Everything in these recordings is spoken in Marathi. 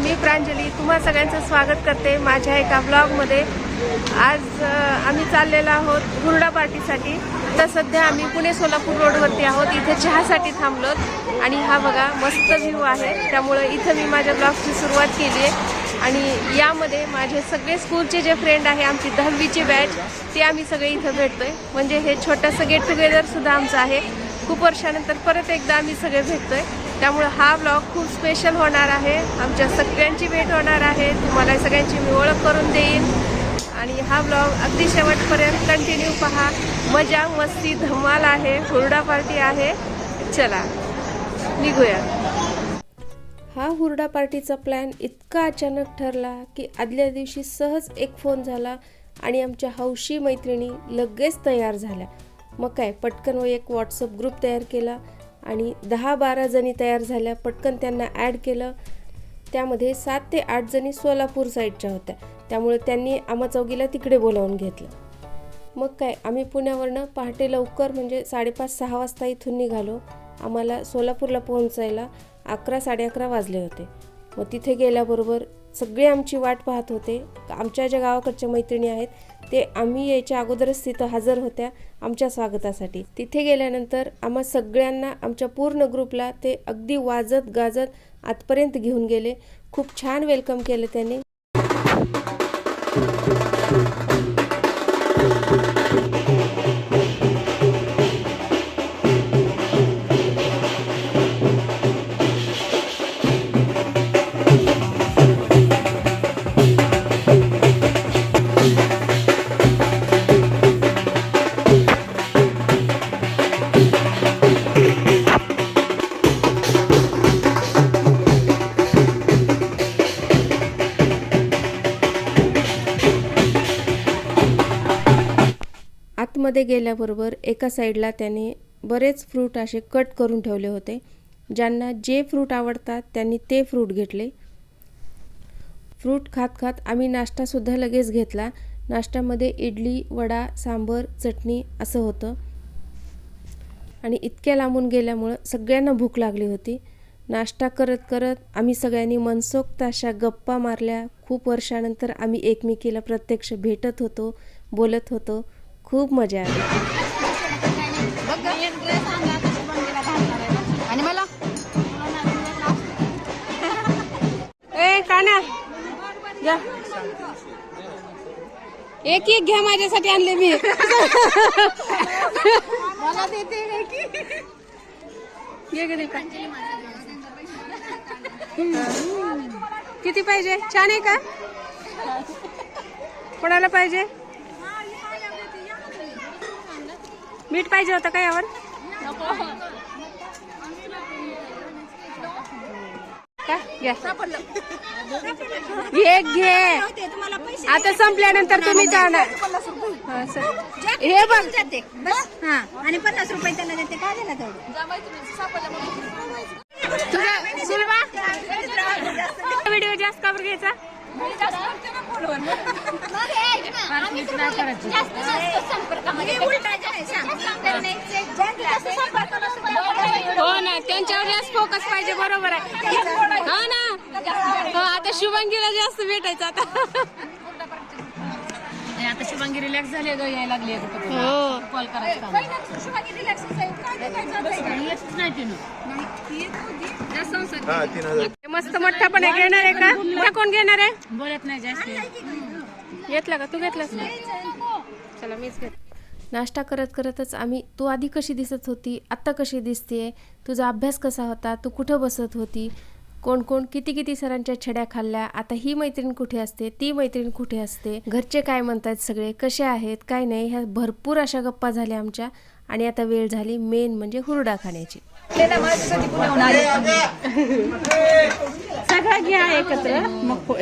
मी प्रांजली तुम्हा सगळ्यांचं स्वागत करते माझ्या एका ब्लॉगमध्ये आज आम्ही चाललेलो आहोत हुरडा पार्टीसाठी. तर सध्या आम्ही पुणे सोलापूर रोडवरती आहोत. इथे चहासाठी थांबलोत आणि हा बघा मस्त व्ह्यू आहे. त्यामुळं इथं मी माझ्या ब्लॉगची सुरुवात केली आहे. आणि यामध्ये माझे सगळे स्कूलचे जे फ्रेंड आहे आमची दहावीची बॅच ते आम्ही सगळे इथं भेटतोय. म्हणजे हे छोटंसं गेट टुगेदर सुद्धा आमचं आहे. खूप वर्षानंतर परत एकदा आम्ही सगळे भेटतोय. त्यामुळे हा ब्लॉग खूप स्पेशल होणार आहे. आमच्या सगळ्यांची भेट होणार आहे. तुम्हाला सगळ्यांची मी ओळख करून देईन. आणि हा ब्लॉग अगदी शेवटपर्यंत कंटिन्यू पहा. मजा मस्ती धमाल आहे. हुरडा पार्टी आहे. चला निघूया. हा हुरडा पार्टीचा प्लॅन इतका अचानक ठरला की आदल्या दिवशी सहज एक फोन झाला आणि आमच्या हौशी मैत्रिणी लगेच तयार झाल्या. मग काय पटकन व एक व्हॉट्सअप ग्रुप तयार केला. आणि दहा बारा जणी तयार झाल्या. पटकन त्यांना ॲड केलं. त्यामध्ये सात ते आठ जणी सोलापूर साईडच्या होत्या. त्यामुळे त्यांनी आम्हा चौगीला तिकडे बोलावून घेतलं. मग काय आम्ही पुण्यावरनं पहाटे लवकर म्हणजे साडेपाच सहा वाजता इथून निघालो. आम्हाला सोलापूरला पोहोचायला अकरा साडे अकरा वाजले होते. मग तिथे गेल्याबरोबर सगळे आमची वाट पाहत होते. आमच्या ज्या गावाकडच्या मैत्रिणी आहेत ते आम्ही यायच्या अगोदरच तिथं हजर होत्या आमच्या स्वागतासाठी. तिथे गेल्यानंतर आम्हा सगळ्यांना आमच्या पूर्ण ग्रुपला ते अगदी वाजत गाजत आतपर्यंत घेऊन गेले. खूप छान वेलकम केलं त्यांनी. आतमध्ये गेल्याबरोबर एका साईडला त्याने बरेच फ्रूट असे कट करून ठेवले होते. ज्यांना जे फ्रूट आवडतात त्यांनी ते फ्रूट घेतले. फ्रूट खात खात आम्ही नाश्तासुद्धा लगेच घेतला. नाश्त्यामध्ये इडली वडा सांबर चटणी असं होतं. आणि इतक्या लांबून गेल्यामुळं सगळ्यांना भूक लागली होती. नाश्ता करत करत आम्ही सगळ्यांनी मनसोक्त अशा गप्पा मारल्या. खूप वर्षानंतर आम्ही एकमेकीला प्रत्यक्ष भेटत होतो बोलत होतो. खूप मज़ा आली. आणि मला? ए काना जा. एक एक घ्या माझ्यासाठी आणले मी. मला देते काय की घे घे का किती पाहिजे? छान आहे का? कोणाला पाहिजे? मीठ पाहिजे होतं का यावर? का? घ्या. घे घे तुम्हाला पैसे आता संपल्यानंतर तुम्ही जाणार. हा, सर. हे बघ. जाते. बस. हा. आणि पन्नास रुपये त्याला देते. काय दिला तेवढं? तुझा व्हिडिओ जास्त कवर घ्यायचा? हो ना त्यांच्यावर जास्त फोकस पाहिजे बरोबर आहे. हा ना. हो आता शुभंगीला जास्त भेटायचं आता. आता शुभांगी रिलॅक्स झाली ग यायला लागली हो. कॉल करायचं काम. येतच नाही तिनं. हा तीन हजार. मस्त मोठा पण आहे. घेणार आहे का? मोठा कोण घेणार आहे? बोलत नाही जास्त. घेतला का? तू घेतलास चला मीच घेत. नाश्ता करत करतच आम्ही तू आधी कशी दिसत होती? आत्ता कशी दिसतेय? तुझा अभ्यास कसा होता? तू कुठं बसत होती? कोण कोण? किती किती सरांच्या छड्या खाल्ल्या? आता ही मैत्रीण कुठे असते? ती मैत्रीण कुठे असते? घरचे काय म्हणतात सगळे? कसे आहेत? काय नाही? ह्या भरपूर अशा गप्पा झाल्या आमच्या. आणि आता वेळ झाली मेन म्हणजे हुरडा खाण्याची. सगळा घ्या एकत्र. मग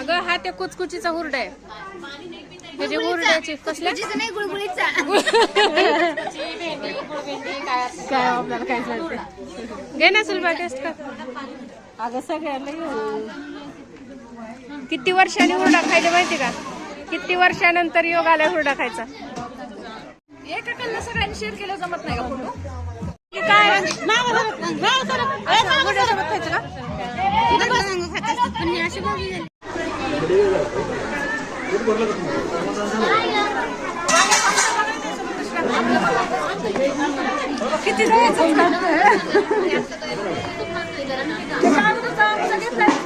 अगं हा ते कुचकुचीचा हुरडा आहे. त्याचे हुरड्याचे कसल्या नाही गुळगुळीचा. काय आपल्याला काय चालते घे ना सुलभा टेस्ट कर. अगं सगळ्याला किती वर्षांनी हुरडा खायला माहिती का? किती वर्षानंतर योग आलाय हुरडा खायचा? एकाकडनं सगळ्यांनी शेअर केलं जमत नाही का फोटो? काय असं हुरड्यासोबत खायचं का? पण मी अशी बघली झाली. किती जायचं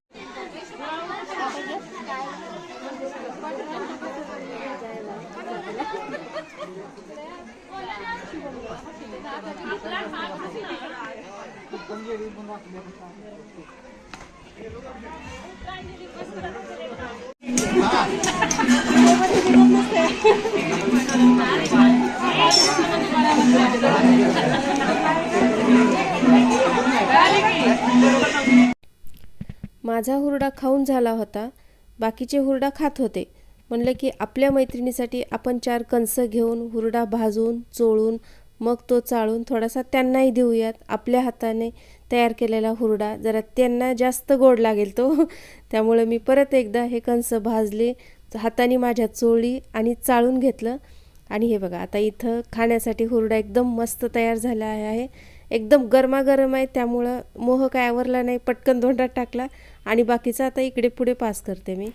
माझा हुरडा खाऊन झाला होता. बाकीचे हुरडा खात होते. म्हणलं की आपल्या मैत्रिणीसाठी आपण चार कणस घेऊन हुरडा भाजून चोळून मग तो चाळून थोडासा त्यांनाही देऊयात. आपल्या हाताने तयार केलेला हुरडा जरा त्यांना जास्त गोड लागेल तो. त्यामुळे मी परत एकदा हे कणस भाजले हाताने माझ्या चोळली आणि चाळून घेतलं. आणि हे बघा आता इथं खाण्यासाठी हुरडा एकदम मस्त तयार झाला आहे. एकदम गरमागरम आहे त्यामुळं मोह काय आवरला नाही पटकन दोंडात टाकला. आणि बाकीचा आता इकडे पुढे पास करते मी.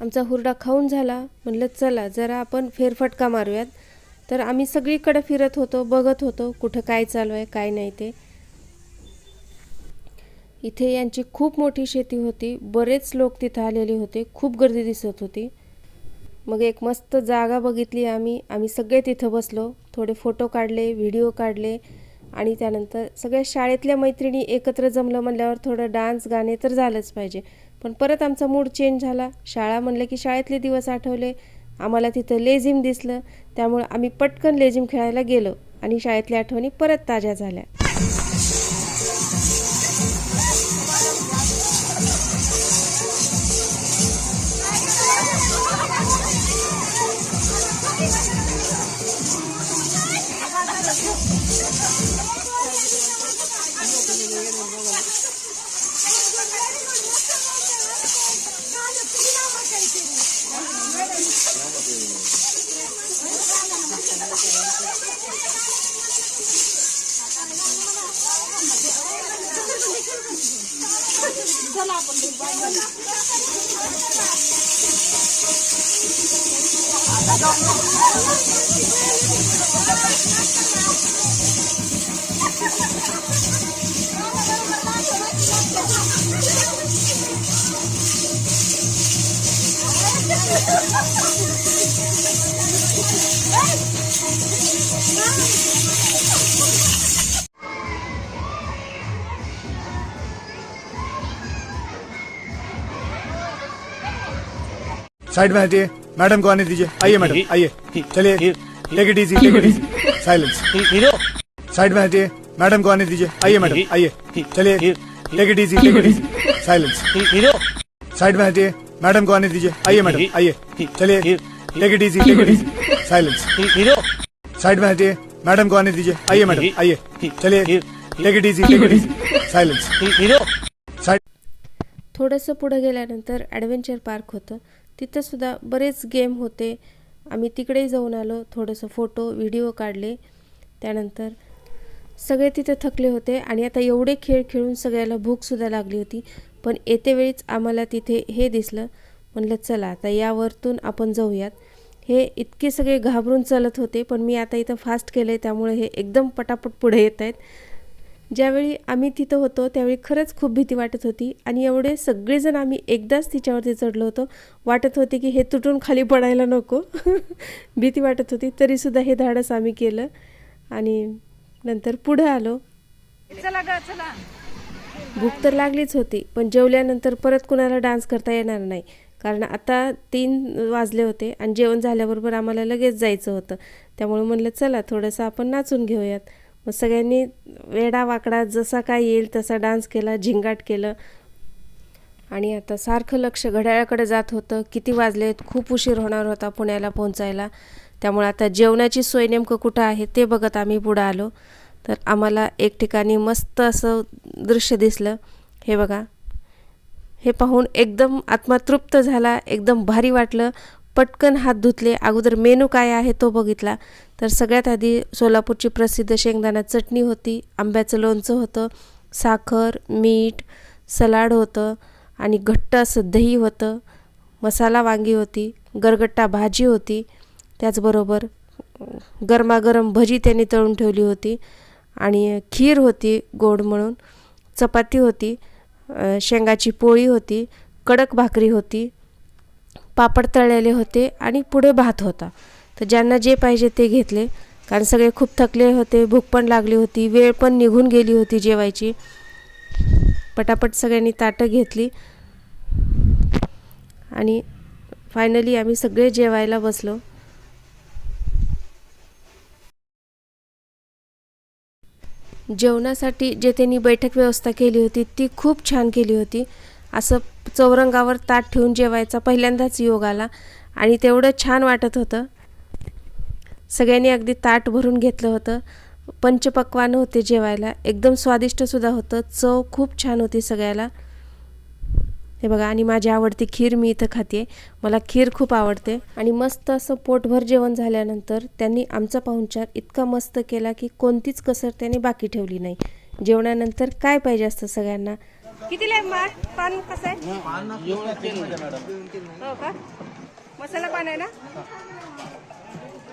आमचा हुरडा खाऊन झाला. म्हणलं चला जरा आपण फेरफटका मारूयात. तर आम्ही सगळीकडे फिरत होतो बघत होतो कुठं काय चालू आहे काय नाही ते. इथे यांची खूप मोठी शेती होती. बरेच लोक तिथं आलेले होते. खूप गर्दी दिसत होती. मग एक मस्त जागा बघितली आम्ही. आम्ही सगळे तिथं बसलो. थोडे फोटो काढले व्हिडिओ काढले. आणि त्यानंतर सगळ्या शाळेतल्या मैत्रिणी एकत्र जमलं म्हणल्यावर थोडं डान्स गाणे तर झालंच पाहिजे. पण परत आमचा मूड चेंज झाला. शाळा म्हणलं की शाळेतले दिवस आठवले. आम्हाला तिथं लेझिम दिसलं. त्यामुळं आम्ही पटकन लेझिम खेळायला गेलो आणि शाळेतल्या आठवणी परत ताज्या झाल्या. चला आपण Hey! साइड में हटिए। मैडम को आने दीजिए। आइए मैडम आइए। चलिए take it easy take it easy silence hero. Side में हटिए। मैडम को आने दीजिए। आइए मैडम आइए। चलिए take it easy take it easy silence hero. Side में हटिए। मैडम को आने दीजिए। आइए मैडम आइए। चलिए take it easy take it easy silence hero. Side में हटिए। मैडम को आने दीजिए। आइए मैडम आइए। चलिए take it easy take it easy side थोडंसं पुढं गेल्यानंतर ॲडव्हेंचर पार्क होतं. तिथंसुद्धा बरेच गेम होते. आम्ही तिकडे जाऊन आलो थोडंसं फोटो व्हिडिओ काढले. त्यानंतर सगळे तिथे थकले होते आणि आता एवढे खेळ खेळून सगळ्याला भूकसुद्धा लागली होती. पण येते वेळीच आम्हाला तिथे हे दिसलं. म्हणलं चला आता यावरतून आपण जाऊयात. हे इतके सगळे घाबरून चालत होते पण मी आता इथं फास्ट केलं आहे त्यामुळे हे एकदम पटापट पुढे येत आहेत. ज्यावेळी आम्ही तिथं होतो त्यावेळी खरंच खूप भीती वाटत होती आणि एवढे सगळेजण आम्ही एकदाच तिच्यावरती चढलो होतो. वाटत होते की हे तुटून खाली पडायला नको. भीती वाटत होती. तरीसुद्धा हे धाडस आम्ही केलं आणि नंतर पुढं आलो. चला ग चला. भूक तर लागलीच होती पण जेवल्यानंतर परत कुणाला डान्स करता येणार नाही. कारण आता तीन वाजले होते आणि जेवण झाल्याबरोबर आम्हाला लगेच जायचं होतं. त्यामुळे म्हणलं चला थोडंसं आपण नाचून घेऊयात. मग सगळ्यांनी वेडा वाकडा जसा काय येईल तसा डान्स केला झिंगाट केलं. आणि आता सारखं लक्ष घड्याळाकडे जात होतं. किती वाजलेत खूप उशीर होणार होता पुण्याला पोहोचायला. त्यामुळे आता जेवणाची सोय नेमकं कुठं आहे ते बघत आम्ही पुढं आलो. तर आम्हाला एक ठिकाणी मस्त असं दृश्य दिसलं. हे बघा. हे पाहून एकदम आत्मा तृप्त झाला एकदम भारी वाटलं. पटकन हात धुतले. अगोदर मेनू काय आहे तो बघितला. तर सगळ्यात आधी सोलापूरची प्रसिद्ध शेंगदाणा चटणी होती. आंब्याचं लोणचं होतं. साखर मीठ सलाड होतं. आणि घट्ट असं दही होतं. मसाला वांगी होती. गरगट्टा भाजी होती. त्याचबरोबर गरमागरम भजी त्यांनी तळून ठेवली होती. आणि खीर होती गोड म्हणून. चपाती होती. शेंगाची पोळी होती. कडक भाकरी होती. पापड तळलेले होते आणि पुढे भात होता. तर ज्यांना जे पाहिजे ते घेतले. कारण सगळे खूप थकले होते भूक पण लागली होती वेळ पण निघून गेली होती जेवायची. पटापट सगळ्यांनी ताटं घेतली. आणि फायनली आम्ही सगळे जेवायला बसलो. जेवणासाठी जे त्यांनी बैठक व्यवस्था केली होती ती खूप छान केली होती. असं चौरंगावर ताट ठेवून जेवायचा पहिल्यांदाच योग आला आणि तेवढं छान वाटत होतं. सगळ्यांनी अगदी ताट भरून घेतलं होतं. पंचपक्वान होते जेवायला. एकदम स्वादिष्टसुद्धा होतं. चव खूप छान होती सगळ्याला. हे बघा आणि माझी आवडती खीर मी इथं खाते मला खीर खूप आवडते. आणि मस्त असं पोटभर जेवण झाल्यानंतर त्यांनी आमचा पाहुणचार इतका मस्त केला की कोणतीच कसर त्यांनी बाकी ठेवली नाही. जेवणानंतर काय पाहिजे असतं सगळ्यांना? किती मार पान कसं आहे? हो का? मसाला पान आहे ना?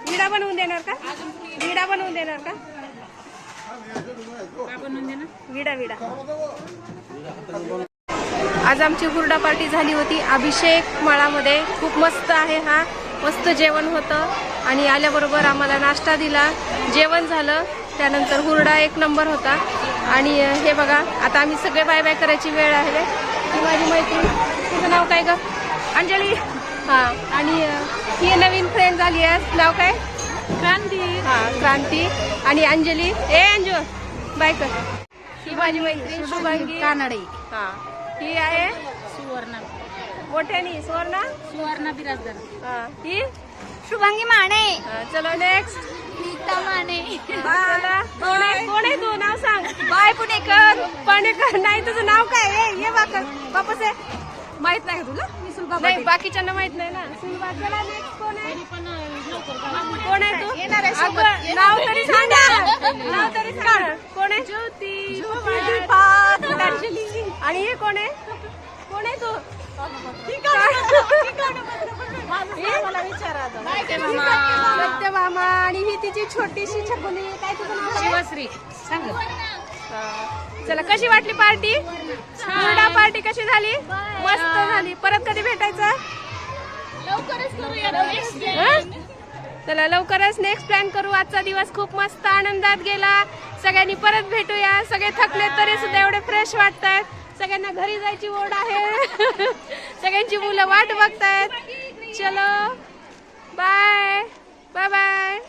विडा बनवून देणार का? विडा बनवून देणार का? विडा विडा. आज आमची हुरडा पार्टी झाली होती. अभिषेक मळामध्ये खूप मस्त आहे हा. मस्त जेवण होतं. आणि आल्याबरोबर आम्हाला नाश्ता दिला. जेवण झालं. त्यानंतर हुरडा एक नंबर होता. आणि हे बघा आता आम्ही सगळे बाय बाय करायची वेळ आहे ही माझी मैत्रीण. तुझं नाव काय ग? अंजली. हां आणि ही नवीन फ्रेंड झाली आहे. नाव काय? क्रांती. हां क्रांती. आणि अंजली. ए अंजू बाय कर. ही माझी मैत्रीण शुभांगी. कानडे. हा ही आहे? सुवर्ण. मोठ्यानी. सुवर्णा? सुवर्ण बिराजदार. हा ही? शुभांगी माने. चलो नेक्स्ट नीता माने. बाय पुणेकर पुणेकर नाही तुझं नाव काय आहे? ये बाकर वापस आहे माहीत नाही का तुला? नाही बाकीच्यांना माहीत नाही ना. सुलभा चला कोण आहे? कोण आहे तू? येणार आहे सोबत. अगं, नाव. तरी सांगा नाव तरी सांगा कोण आहे? ज्योती. अंजली. आणि हे कोण आहे? कोण आहे तू? सत्य मामा आणि ही तिची छोटीशी छकुली. काय तुझं नाव काय? शिवश्री. सांग. चला कशी वाटली पार्टी? हुरडा पार्टी कशी झाली? मस्त झाली. परत कधी भेटायचं? हं? चला लवकरच नेक्स्ट प्लॅन करू. आजचा दिवस खूप मस्त आनंदात गेला. सगळ्यांनी परत भेटूया. सगळे थकले तरी सुद्धा एवढे फ्रेश वाटतात. सगळ्यांना घरी जायची ओढ आहे. सगळ्यांची मुलं वाट बघतायत. चलो. Bye bye bye